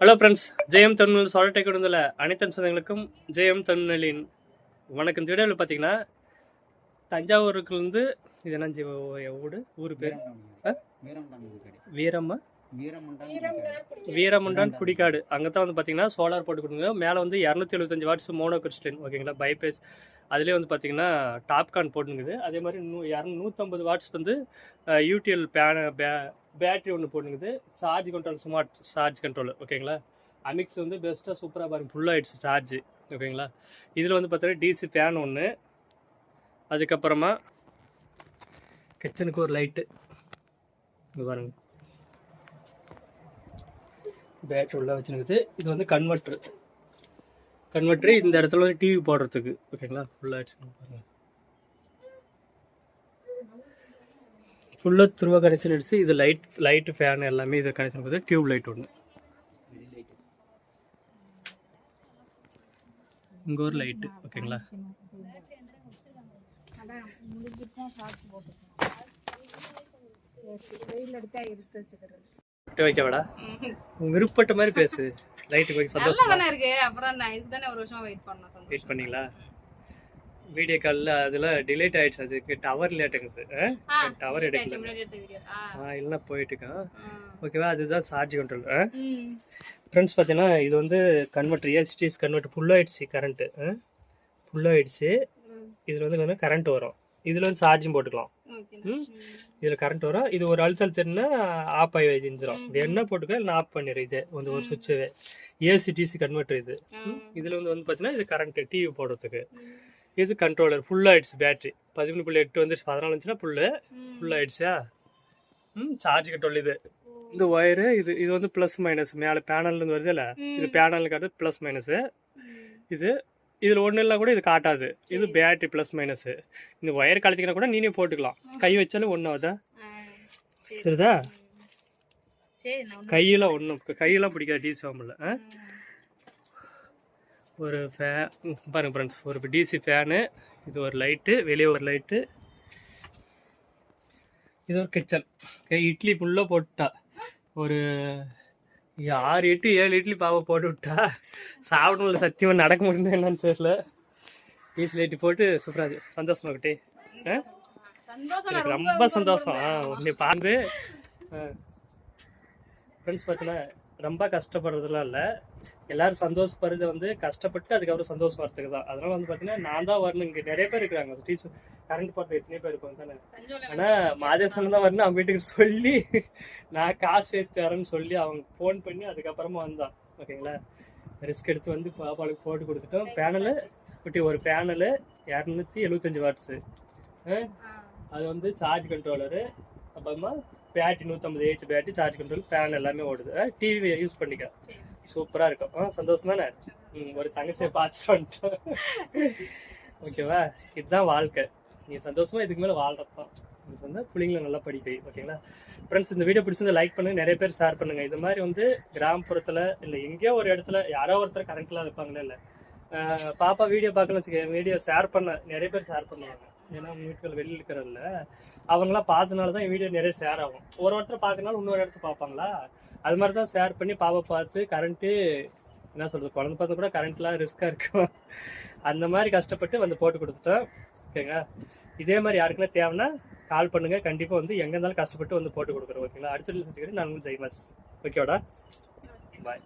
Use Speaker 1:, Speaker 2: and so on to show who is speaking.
Speaker 1: Hello friends Jayam Tamil சால்ட்டை கொடுந்துள்ள அனைத்தன் சொந்தங்களுக்கும் ஜெயம் தமிழின் வணக்கம். இந்த வீடியோவில் பார்த்தீங்கன்னா தஞ்சாவூருக்குலேருந்து இது என்ன ஊடு ஊர் பேர்? வீரம்மா? வீரமுண்டான் குடிக்காடு அங்கே தான் வந்து பார்த்தீங்கன்னா சோலார் போட்டு கொடுங்க மேலே வந்து இரநூத்தி எழுபத்தஞ்சு வாட்ஸ் மோனோ கிறிஸ்டின் ஓகேங்களா பைபேஸ் அதுலேயே வந்து பார்த்தீங்கன்னா டாப்கான் போட்டுங்குது அதே மாதிரி நூ இரநூ நூற்றம்பது வாட்ஸ் வந்து யூடிஎல் பேன பே பேட்டரி ஒன்று போட்டுங்குது charge control smart charge control ஓகேங்களா அமிக்ஸ் வந்து பெஸ்ட்டாக சூப்பராக பாருங்க. ஃபுல் ஆயிடுச்சு சார்ஜ் ஓகேங்களா இதில் வந்து பார்த்தீங்கன்னா டிசி ஃபேன் ஒன்று அதுக்கப்புறமா கிச்சனுக்கு ஒரு லைட்டு இங்கே பாருங்க. பேட்டரி உள்ளே வச்சுருக்குது. இது வந்து கன்வெர்ட்ரு கன்வெர்ட்ரு இந்த இடத்துல வந்து டிவி போடுறதுக்கு. ஓகேங்களா ஃபுல்லாக அடிச்சுக்கணும் பாருங்க. ஃபுல்லாக துருவ கனெக்ஷன் அடிச்சு இது லைட் லைட்டு ஃபேன் எல்லாமே இது கனெக்ஷன் கொடுத்து டியூப் லைட் ஒன்று இங்கே ஒரு லைட்டு ஓகேங்களா
Speaker 2: முடிஞ்சிட்டு தான் சாப்பிட்டு வெயில் அடித்தா எடுத்து வச்சுக்கிறது.
Speaker 1: விட்டு வைக்க வேடா உன் விருப்பப்பட்ட மாதிரி பேசு. வைக்க
Speaker 2: நல்லா
Speaker 1: சந்தோஷம்.
Speaker 2: தானே இருக்கு. அப்புறம் நான் தானே ஒரு வருஷமா வெயிட் பண்ணேன்
Speaker 1: வெயிட் பண்ணீங்களா? வீடியோ காலில் அதில் டிலேட் ஆயிடுச்சு. அதுக்கு டவர் லேட்டுங்குது
Speaker 2: ஆ,
Speaker 1: டவர் எடுக்கல.
Speaker 2: ஆ,
Speaker 1: போயிட்டுருக்கான்
Speaker 2: ஆ.
Speaker 1: ஓகேவா அதுதான் சார்ஜ் கண்ட்ரோல் ஃப்ரெண்ட்ஸ் பார்த்தீங்கன்னா இது வந்து கன்வெர்ட்டர் ஏசிடிஸ் கன்வெர்ட் ஃபுல்லாகிடுச்சு கரண்ட்டு ஃபுல்லாகிடுச்சு இதில் வந்து கரண்ட் வரும். இதில் வந்து சார்ஜும் போட்டுக்கலாம். இதில் கரண்ட் வரும். இது ஒரு அழுத்தல் தெரினா ஆஃப் ஆகி செஞ்சிடும் இது என்ன போட்டுக்க இல்லை ஆஃப் பண்ணிடு இது. வந்து ஒரு சுவிட்சு ஏசிடிசி கன்வெர்ட்டர் இது.
Speaker 2: ஆ,
Speaker 1: இதில் வந்து வந்து பார்த்தீங்கன்னா இது கரண்ட்டு டிவி போடுறதுக்கு. இது கண்ட்ரோலர் ஃபுல்லாகிடுச்சு பேட்டரி பதிமூணு புள்ளி எட்டு வந்துருச்சு. பதினாலு வந்துச்சுன்னா ஃபுல்லு
Speaker 2: ம்.
Speaker 1: ஃபுல்லாகிடுச்சா ம் சார்ஜ் கண்ட்ரோல் இது இந்த ஒயரு இது இது வந்து ப்ளஸ் மைனஸ் மேலே பேனல்லேருந்து வருது இல்லை? இது பேனல் காட்டு ப்ளஸ் மைனஸு இது இதில் ஒன்றும் இல்லை கூட இது காட்டாது. இது பேட்டரி ப்ளஸ் மைனஸு இந்த ஒயர் கழிச்சிக்கினா கூட நீனே போட்டுக்கலாம். கை வச்சாலும் ஒன்றும் ஆகுதா. சரிதா? கையில் ஒன்றும் கையெல்லாம் பிடிக்காது டிசி
Speaker 2: ம்,
Speaker 1: ஒரு ஃபே பாருங்க ஃப்ரெண்ட்ஸ் ஒரு டிசி ஃபேனு இது ஒரு லைட்டு வெளியே ஒரு லைட்டு இது ஒரு கிச்சன் இட்லி ஃபுல்லாக போட்டுட்டா ஒரு ஆறு எட்டு ஏழு இட்லி பாவை போட்டு விட்டா சாப்பிடணும்ல சத்தியமாக நடக்க முடியுமா என்னன்னு தெரியல. பீஸ் லைட்டு போட்டு சூப்பராக சந்தோஷமா கிட்டே. ரொம்ப சந்தோஷம். உன்னை பார்த்து ஃப்ரெண்ட்ஸ் பார்த்தீங்கன்னா ரொம்ப கஷ்டப்படுறதுலாம் இல்லை. எல்லாரும் சந்தோஷப்படுறது வந்து கஷ்டப்பட்டு அதுக்கப்புறம் சந்தோஷம் வரதுக்கு தான். அதனால வந்து பார்த்தீங்கன்னா நான் தான் வரணும். இங்கே நிறைய பேர் இருக்கிறாங்க. டீச்சர் கரண்ட் போகிறது எத்தனை பேர் இருப்பாங்க தானே. ஆனால் மாதேசன் தான் வரணும் அவன் வீட்டுக்கு சொல்லி நான் காசு சேர்த்து தரேன்னு சொல்லி அவங்க ஃபோன் பண்ணி அதுக்கப்புறமா வந்தான். ஓகேங்களா? ரிஸ்க் எடுத்து வந்து பாப்பாளுக்கு போட்டு கொடுத்துட்டோம். பேனலு குட்டி ஒரு பேனலு இரநூத்தி எழுபத்தஞ்சு வாட்ஸு அது வந்து சார்ஜ் கண்ட்ரோலரு அப்புறமா பேட்டரி நூற்றம்பது AH battery charge control fan எல்லாமே ஓடுது. டிவி யூஸ் பண்ணிக்க. சூப்பராக இருக்கும். ஆ சந்தோஷம் தானே? ஒரு தங்கச்சியை பார்த்து வந்துட்டோம். ஓகேவா? இதுதான் வாழ்க்கை. நீ சந்தோஷமா இதுக்கு மேலே வாழ்றப்பா. இது வந்து பிள்ளைங்களை நல்லா படிக்க ஓகேங்களா? ஃப்ரெண்ட்ஸ் இந்த வீடியோ பிடிச்சிருந்து லைக் பண்ணுங்க நிறைய பேர் ஷேர் பண்ணுங்க. இது மாதிரி வந்து கிராமப்புறத்தில் இல்லை எங்கேயோ ஒரு இடத்துல யாரோ ஒருத்தர் கரண்ட்லாம் இருப்பாங்களே இல்லை. பாப்பா வீடியோ பார்க்கணும் வச்சுக்க வீடியோ ஷேர் பண்ண நிறைய பேர் ஷேர் பண்ணுவாங்க. ஏன்னா அவங்க வெளியில் இருக்கிறதில்ல அவங்களாம் பார்த்தனால தான் வீடியோ நிறைய ஷேர் ஆகும். ஒரு ஒருத்தர் பார்க்கறனால இன்னொரு இடத்துல பார்ப்பாங்களா? அது மாதிரி தான் ஷேர் பண்ணி பாப்பா பார்த்து கரண்ட்டு என்ன சொல்கிறது குழந்தை பார்த்து கூட கரண்ட்லாம் ரிஸ்க்காக இருக்கும். அந்த மாதிரி கஷ்டப்பட்டு வந்து போட்டு கொடுத்துட்டோம் ஓகேங்களா இதே மாதிரி யாருக்குன்னா தேவைன்னா கால் பண்ணுங்கள் கண்டிப்பாக வந்து எங்கே இருந்தாலும் கஷ்டப்பட்டு வந்து போட்டு கொடுக்குறோம் ஓகேங்களா? அடுத்த நிமிஷத்துக்கு நான் உங்களுக்கு ஜெய்மஸ். ஓகேவாடா? பாய்